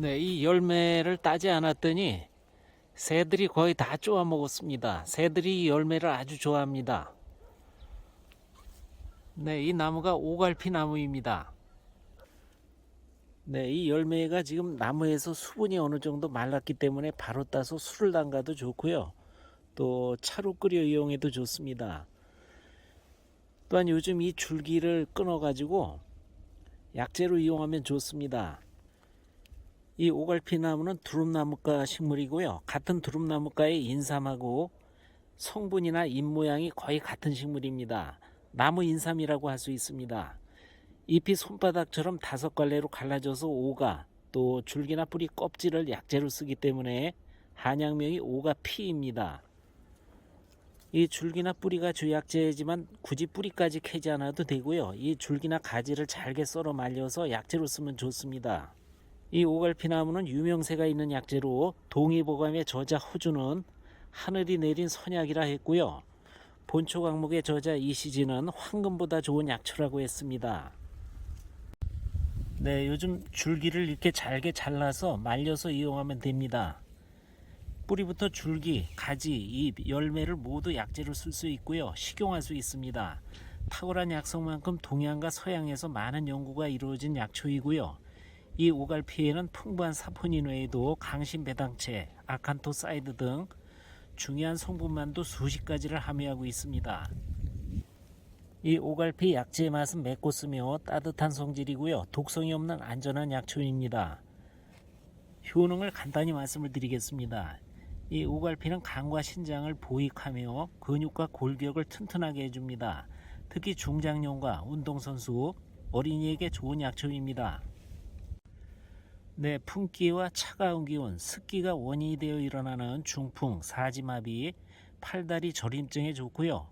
네, 이 열매를 따지 않았더니 새들이 거의 다 쪼아 먹었습니다. 새들이 이 열매를 아주 좋아합니다. 네, 이 나무가 오갈피 나무입니다. 네, 이 열매가 지금 나무에서 수분이 어느 정도 말랐기 때문에 바로 따서 술을 담가도 좋고요. 또 차로 끓여 이용해도 좋습니다. 또한 요즘 이 줄기를 끊어 가지고 약재로 이용하면 좋습니다. 이 오갈피 나무는 두릅나무과 식물이고요. 같은 두릅나무과의 인삼하고 성분이나 잎 모양이 거의 같은 식물입니다. 나무 인삼이라고 할 수 있습니다. 잎이 손바닥처럼 다섯 갈래로 갈라져서 오가 또 줄기나 뿌리 껍질을 약재로 쓰기 때문에 한약명이 오가피입니다. 이 줄기나 뿌리가 주약재지만 굳이 뿌리까지 캐지 않아도 되고요. 이 줄기나 가지를 잘게 썰어 말려서 약재로 쓰면 좋습니다. 이 오갈피나무는 유명세가 있는 약재로 동의보감의 저자 호주는 하늘이 내린 선약이라 했고요. 본초 강목의 저자 이시진은 황금보다 좋은 약초라고 했습니다. 네, 요즘 줄기를 이렇게 잘게 잘라서 말려서 이용하면 됩니다. 뿌리부터 줄기, 가지, 잎, 열매를 모두 약재로 쓸 수 있고요. 식용할 수 있습니다. 탁월한 약성만큼 동양과 서양에서 많은 연구가 이루어진 약초이고요. 이 오갈피에는 풍부한 사포닌 외에도 강신 배당체, 아칸토사이드 등 중요한 성분만도 수십 가지를 함유하고 있습니다. 이 오갈피 약재의 맛은 맵고 쓰며 따뜻한 성질이고요. 독성이 없는 안전한 약초입니다. 효능을 간단히 말씀을 드리겠습니다. 이 오갈피는 간과 신장을 보익하며 근육과 골격을 튼튼하게 해줍니다. 특히 중장년과 운동선수, 어린이에게 좋은 약초입니다. 네, 풍기와 차가운 기운, 습기가 원인이 되어 일어나는 중풍, 사지마비, 팔다리 저림증에 좋고요.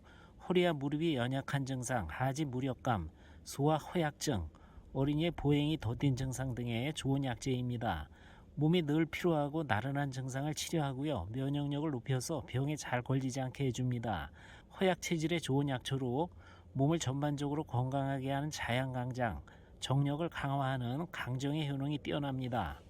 허리와 무릎이 연약한 증상, 하지 무력감, 소화 허약증, 어린이의 보행이 더딘 증상 등의 좋은 약재입니다. 몸이 늘 피로하고 나른한 증상을 치료하고요. 면역력을 높여서 병에 잘 걸리지 않게 해줍니다. 허약 체질에 좋은 약초로 몸을 전반적으로 건강하게 하는 자양강장, 정력을 강화하는 강정의 효능이 뛰어납니다.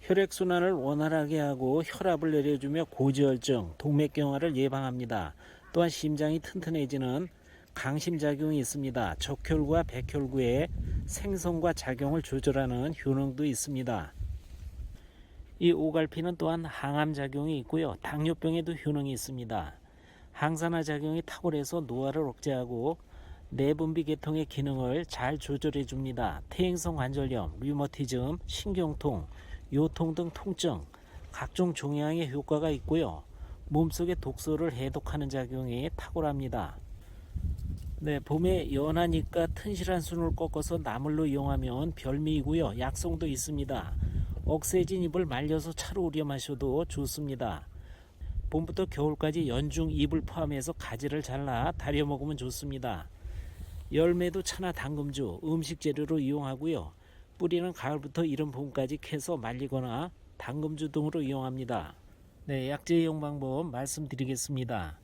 혈액순환을 원활하게 하고 혈압을 내려주며 고지혈증, 동맥경화를 예방합니다. 또한 심장이 튼튼해지는 강심작용이 있습니다. 적혈구와 백혈구의 생성과 작용을 조절하는 효능도 있습니다. 이 오갈피는 또한 항암 작용이 있고요. 당뇨병에도 효능이 있습니다. 항산화 작용이 탁월해서 노화를 억제하고 내분비 계통의 기능을 잘 조절해 줍니다. 퇴행성 관절염, 류머티즘, 신경통, 요통 등 통증, 각종 종양의 효과가 있고요. 몸속의 독소를 해독하는 작용이 탁월합니다. 네, 봄에 잎과 튼실한 순을 꺾어서 나물로 이용하면 별미이고요. 약성도 있습니다. 억세진 잎을 말려서 차로 우려 마셔도 좋습니다. 봄부터 겨울까지 연중 잎을 포함해서 가지를 잘라 달여 먹으면 좋습니다. 열매도 차나 당금주, 음식 재료로 이용하고요. 뿌리는 가을부터 이른 봄까지 캐서 말리거나 당금주 등으로 이용합니다. 네, 약재 이용 방법 말씀드리겠습니다.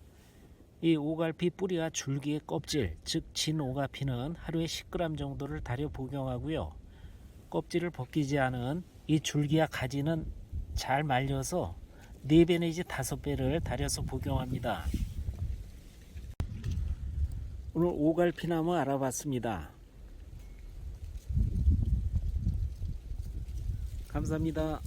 이 오갈피 뿌리와 줄기의 껍질, 즉 진오가피는 하루에 10g 정도를 달여 복용하고요. 껍질을 벗기지 않은 이 줄기와 가지는 잘 말려서 4배 내지 5배를 달여서 복용합니다. 오늘 오갈피나무 알아봤습니다. 감사합니다.